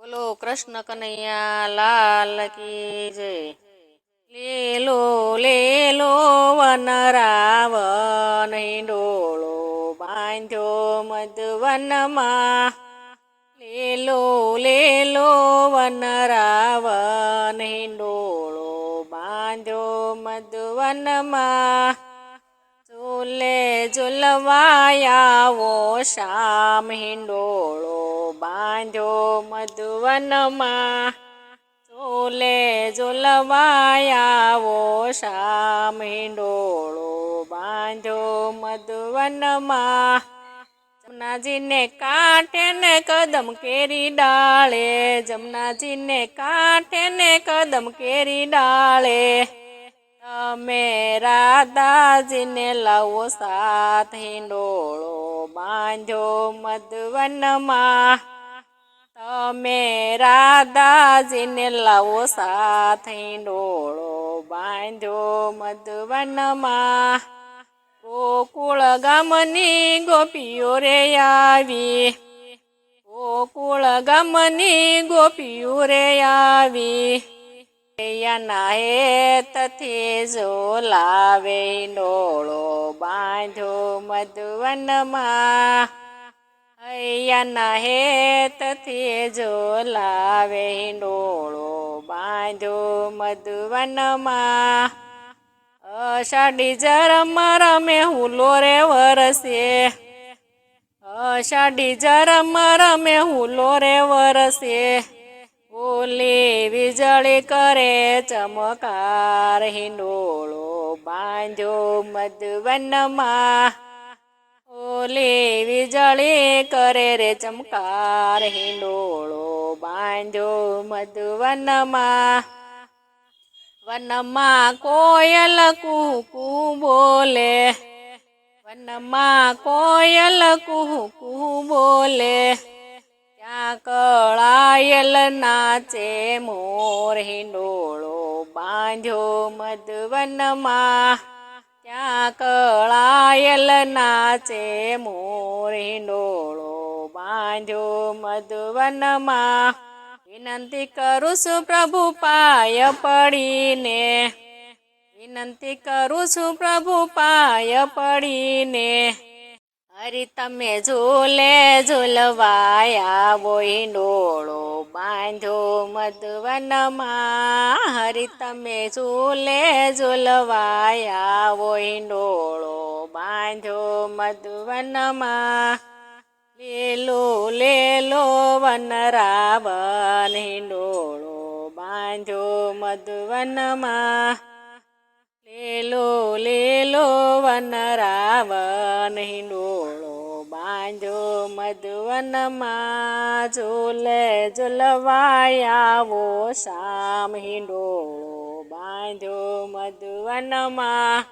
બોલો, કૃષ્ણ કનૈયા લાલ કી જય. લેલો લેલો, વન રાવણ ડોળો બાંધ્યો મધવનમાં. લેલો લેલો, વન રાવણ હિંડોળો બાંધ્યો મધવનમાં. ઝોલે ઝોલવાયા વો શ્યામ હિંડોળો બાંધ્યો મધુવનમાં. ચોલે ઝોલવાયાવો શ્યામ હિંડોળો બાંધ્યો મધુવનમાં. જમનાજીને કાંઠે ને કદમ કેરી ડાળે. જમનાજીને કાંઠે ને કદમ કેરી ડાળે. તમે રાધાજીને લાવો સાથ, હિંડોળો બાંધો મધવનમાં. તમે રાધાજીને લાવો સાથ, હિંડોળો બાંધો મધવનમાં. ગોકુળ ગામની ગોપીઓ રે આવી. ગોકુળ ગામની ગોપીઓ રે આવી. યાના હેતથી ઝોલાવે બાંધો બાંધ્યો મધવનમાં હૈયાના હેતથી ઝોલાવે નોળો બાંધ્યો મધુવનમાં અષાઢી જરમ રમે હુલો રે વરસે. અષાઢી જરમ રમે હુલો રે વરસે. ઓલી વીજળી કરે ચમકાર, હિંડોળો બાંધ્યો મધવનમાં. ઓલી વીજળી કરે રે ચમકાર, હિંડોળો બાંધ્યો મધવનમાં. વનમાં કોયલ કુકુ બોલે, વનમાં કોયલ કુકુ બોલે. કળાયલ નાચે મોર હિંડોળો બાંધ્યો મધવનમાં. ત્યાં કળાયલ નાચે મોર હિંડોળો બાંધ્યો મધવનમાં. વિનંતી કરું છું પ્રભુ પાય પડીને. વિનંતી કરું છું પ્રભુ પાય પડીને. હરી તમે ઝૂલે ઝૂલવાયા બોઈ ડોળો બાંધો મધવનમાં. હરે તમે ઝૂલે ઝૂલવાયા બોઈ ડોળો બાંધો મધવનમાં. લેલો લેલો વનરાવન હિંડોળો બાંધ્યો મધવનમાં. લેલો લેલો વનરાવન હિંડોળો મધવનમાં ઝૂલે ઝૂલવાયાવો શામ હિંડોળો બાંધ્યો મધવનમાં